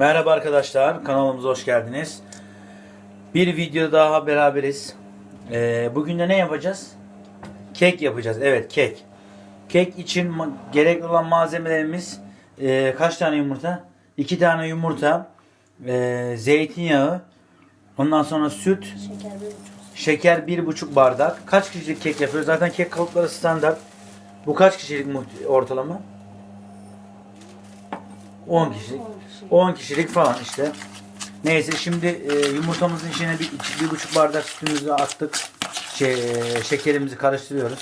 Merhaba arkadaşlar, kanalımıza hoş geldiniz. Bir video daha beraberiz. Ee, bugün de ne yapacağız? Kek yapacağız. Evet, kek. Kek için gerekli olan malzemelerimiz e, kaç tane yumurta? İki tane yumurta, e, zeytinyağı, ondan sonra süt, Şeker bir buçuk. şeker bir buçuk bardak. Kaç kişilik kek yapıyoruz? Zaten kek kalıpları standart. Bu kaç kişilik ortalama? 10 kişilik. 10 kişilik falan işte. Neyse şimdi e, yumurtamızın içine bir, iki- bir buçuk bardak sütümüzü attık. Şey, e, şekerimizi karıştırıyoruz.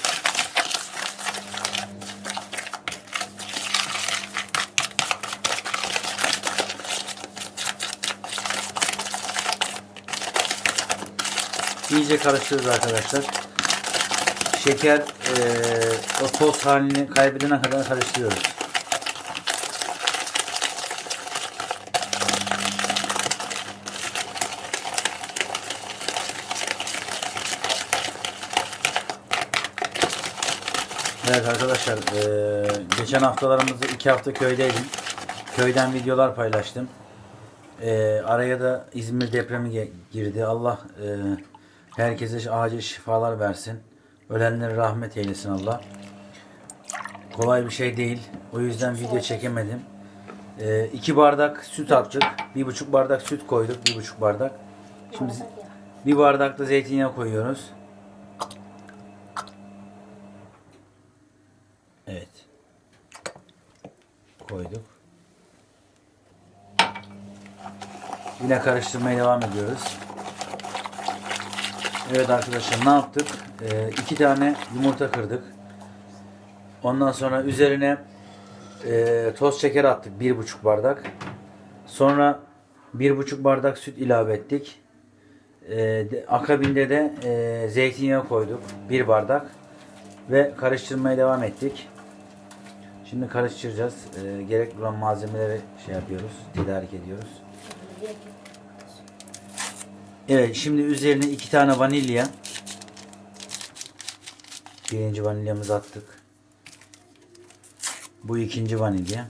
İyice karıştırıyoruz arkadaşlar. Şeker e, o toz halini kaybedene kadar karıştırıyoruz. Evet arkadaşlar eee, geçen haftalarımızda iki hafta köydeydim. Köyden videolar paylaştım. Eee, araya da İzmir depremi girdi. Allah eee, herkese acil şifalar versin. Ölenleri rahmet eylesin Allah. Kolay bir şey değil. O yüzden video çekemedim. Eee iki bardak süt attık. Bir buçuk bardak süt koyduk. Bir buçuk bardak. Şimdi bir bardak da zeytinyağı koyuyoruz. Evet. Koyduk. Yine karıştırmaya devam ediyoruz. Evet arkadaşlar ne yaptık? Ee, iki tane yumurta kırdık. Ondan sonra üzerine e, toz şeker attık. Bir buçuk bardak. Sonra bir buçuk bardak süt ilave ettik. E, de- akabinde de e, zeytinyağı koyduk. Bir bardak. Ve karıştırmaya devam ettik. Şimdi karıştıracağız. E, gerekli olan malzemeleri şey yapıyoruz. Tedarik ediyoruz. Evet şimdi üzerine iki tane vanilya. Birinci vanilyamızı attık. Bu ikinci vanilya.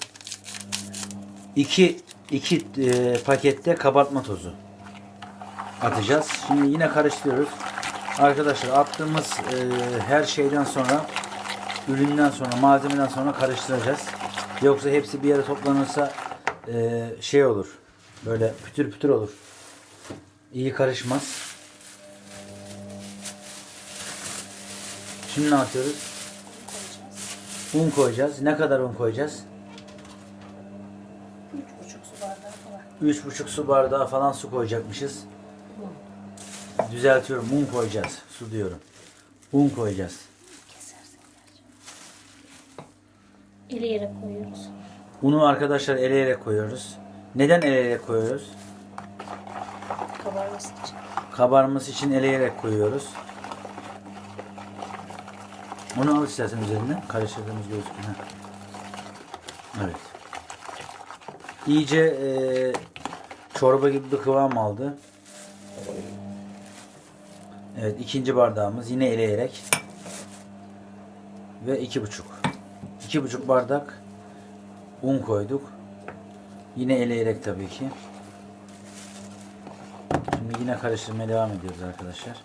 İki, iki e, pakette kabartma tozu atacağız. Şimdi yine karıştırıyoruz. Arkadaşlar attığımız e, her şeyden sonra üründen sonra malzemeden sonra karıştıracağız. Yoksa hepsi bir yere toplanırsa e, şey olur. Böyle pütür pütür olur. İyi karışmaz. Şimdi ne yapıyoruz? Un koyacağız. Ne kadar un koyacağız? Üç buçuk su bardağı falan. 3,5 su bardağı falan su koyacakmışız. Düzeltiyorum. Un koyacağız. Su diyorum. Un koyacağız. Eleyerek koyuyoruz. Unu arkadaşlar eleyerek koyuyoruz. Neden eleyerek koyuyoruz? Kabarması için. Kabarması için eleyerek koyuyoruz. Onu al istersen üzerine. Karıştırdığımız gözüküyor. Evet. İyice e, çorba gibi bir kıvam aldı. Evet ikinci bardağımız yine eleyerek. Ve iki buçuk. İki buçuk bardak un koyduk. Yine eleyerek tabii ki. Şimdi yine karıştırmaya devam ediyoruz arkadaşlar.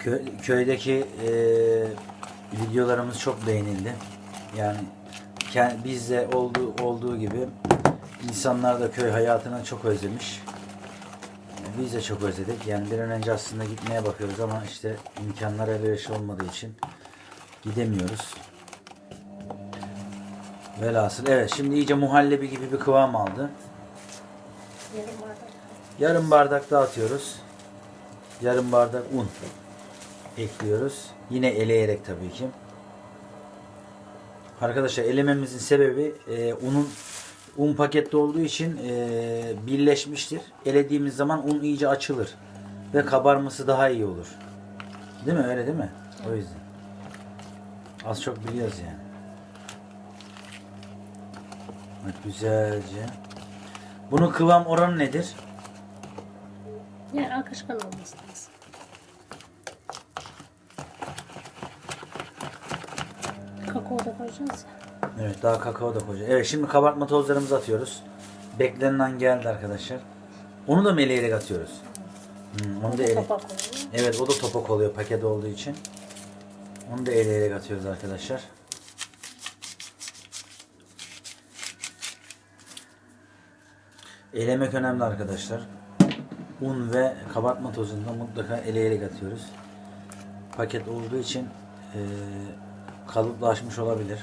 Kö- köydeki eee, videolarımız çok beğenildi. Yani bizde olduğu olduğu gibi insanlar da köy hayatını çok özlemiş. Biz de çok özledik. Yani bir an önce aslında gitmeye bakıyoruz ama işte imkanlar elverişli olmadığı için gidemiyoruz. Velhasıl evet şimdi iyice muhallebi gibi bir kıvam aldı. Yarım bardak. Yarım bardak daha atıyoruz. Yarım bardak un ekliyoruz. Yine eleyerek tabii ki. Arkadaşlar elememizin sebebi e, unun un pakette olduğu için e, birleşmiştir. Elediğimiz zaman un iyice açılır ve kabarması daha iyi olur. Değil mi? Öyle değil mi? O yüzden. Az çok biliyoruz yani. Evet, güzelce. Bunun kıvam oranı nedir? Yani akışkan olması lazım. Kakao da koyacağız ya. Evet daha kakao da koyacağız. Evet şimdi kabartma tozlarımızı atıyoruz. Beklenen geldi arkadaşlar. Onu da meleyerek atıyoruz. Hmm, onu da ele... Kapak koyuyor. Evet o da topak oluyor paket olduğu için. Onu da eleyerek atıyoruz arkadaşlar. Elemek önemli arkadaşlar. Un ve kabartma tozunu da mutlaka eleyerek atıyoruz. Paket olduğu için eee kalıplaşmış olabilir.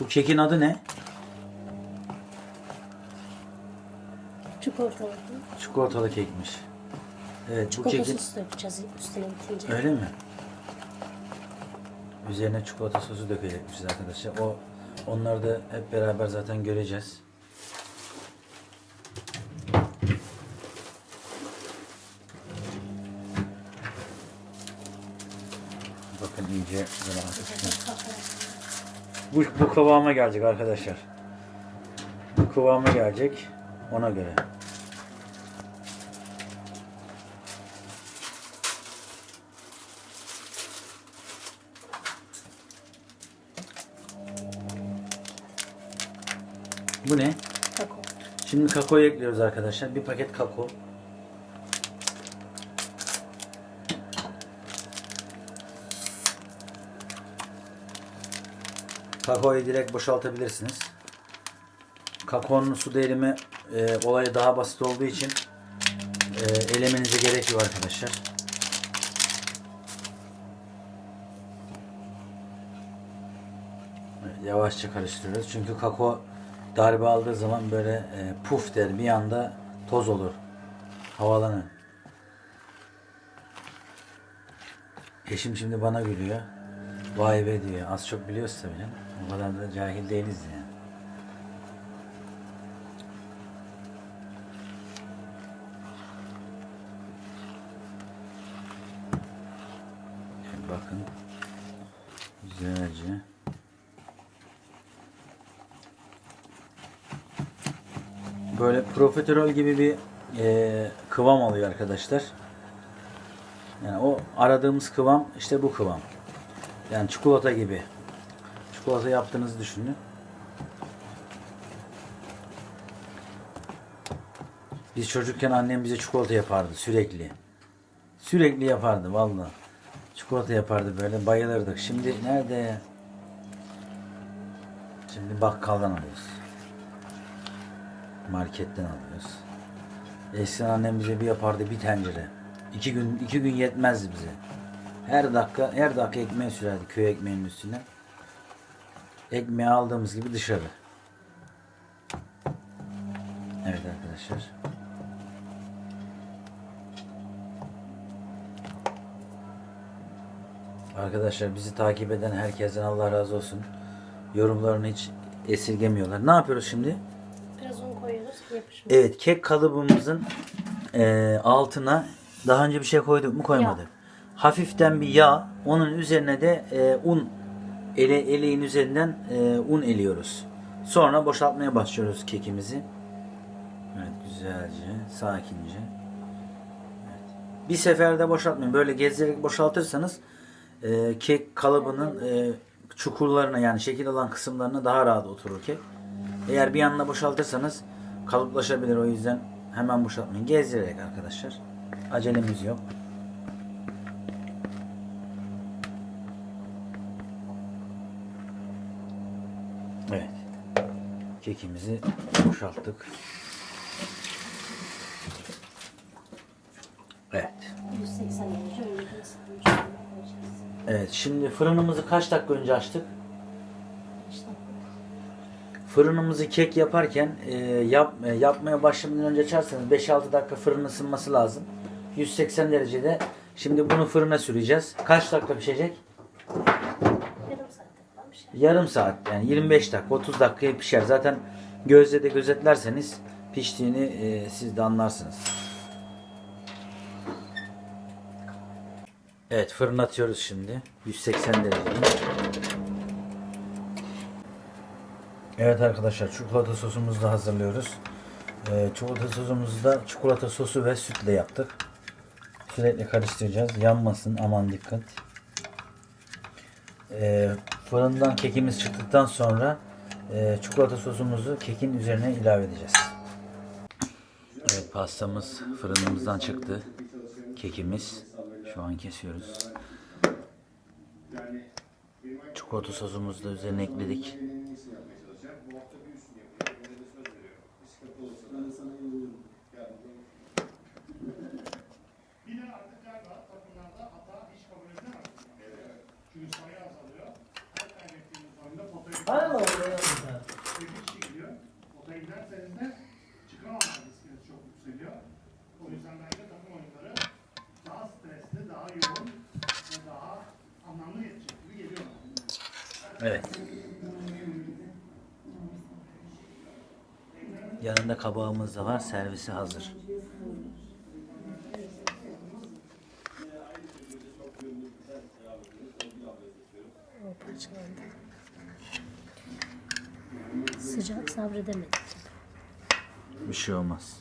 Bu kekin adı ne? Çikolatalı. Çikolatalı kekmiş. Evet bu Çikolata kekin sosu dökeceğiz üstüne bitince. öyle mi? Üzerine çikolata sosu dökecekmişiz arkadaşlar. O onları da hep beraber zaten göreceğiz. Bakın iyice böyle hafiften. Bu, bu kıvama gelecek arkadaşlar. Bu kıvama gelecek ona göre. Bu ne? Kakao. Şimdi kakao ekliyoruz arkadaşlar. Bir paket kakao. Kakaoyu direkt boşaltabilirsiniz. Kakaonun su derimi e, olayı daha basit olduğu için e, elemenize gerek yok arkadaşlar. Yavaşça karıştırıyoruz. Çünkü kakao darbe aldığı zaman böyle e, puf der bir anda toz olur. Havalanır. Eşim şimdi bana gülüyor. Vay be diyor. Az çok biliyoruz tabii. O kadar da cahil değiliz yani. Bakın. Güzelce. Böyle profiterol gibi bir e, kıvam alıyor arkadaşlar. Yani o aradığımız kıvam işte bu kıvam. Yani çikolata gibi. Çikolata yaptığınızı düşünün. Biz çocukken annem bize çikolata yapardı sürekli. Sürekli yapardı vallahi. Çikolata yapardı böyle bayılırdık. Şimdi nerede? Şimdi bakkaldan alıyoruz. Marketten alıyoruz. Eskiden annem bize bir yapardı bir tencere. İki gün iki gün yetmezdi bize. Her dakika her dakika ekmeği sürerdi köy ekmeğinin üstüne. Ekmeği aldığımız gibi dışarı. Evet arkadaşlar. Arkadaşlar bizi takip eden herkesten Allah razı olsun. Yorumlarını hiç esirgemiyorlar. Ne yapıyoruz şimdi? Biraz un koyuyoruz. Yapışmış. Evet kek kalıbımızın eee, altına daha önce bir şey koyduk mu koymadık. Hafiften bir yağ onun üzerine de eee, un ele, eleğin üzerinden eee, un eliyoruz. Sonra boşaltmaya başlıyoruz kekimizi. Evet güzelce sakince. Evet. Bir seferde boşaltmayın. Böyle gezerek boşaltırsanız eee, kek kalıbının eee, çukurlarına yani şekil alan kısımlarına daha rahat oturur kek. Eğer bir yanına boşaltırsanız kalıplaşabilir. O yüzden hemen boşaltmayın. Gezdirerek arkadaşlar. Acelemiz yok. Evet. Kekimizi boşalttık. Evet. 180 derece öyle bir ısıtmış koyacağız. Evet. Şimdi fırınımızı kaç dakika önce açtık? Fırınımızı kek yaparken e, yap, e, yapmaya başlamadan önce açarsanız 5-6 dakika fırın ısınması lazım. 180 derecede. Şimdi bunu fırına süreceğiz. Kaç dakika pişecek? yarım saatte falan bir şey. Yarım saat yani 25 dakika 30 dakikaya pişer. Zaten gözle de gözetlerseniz piştiğini e, siz de anlarsınız. Evet fırına atıyoruz şimdi. 180 derecede. Evet arkadaşlar çikolata sosumuzu da hazırlıyoruz. Ee, çikolata sosumuzu da çikolata sosu ve sütle yaptık. Sürekli karıştıracağız. Yanmasın aman dikkat. Ee, fırından kekimiz çıktıktan sonra e, çikolata sosumuzu kekin üzerine ilave edeceğiz. Evet pastamız fırınımızdan çıktı. Kekimiz. Şu an kesiyoruz. Çikolata sosumuzu da üzerine ekledik. Hala oluyor mesela. bir kişi gidiyor. Potaya giderseniz de çıkamama riskiniz çok yükseliyor. O yüzden bence takım oyunları daha stresli, daha yoğun ve daha anlamlı geçecek gibi geliyor. Evet. Yanında kabağımız da var. Servisi hazır. Parçalandı. Sıcak sabredemedim. Bir şey olmaz.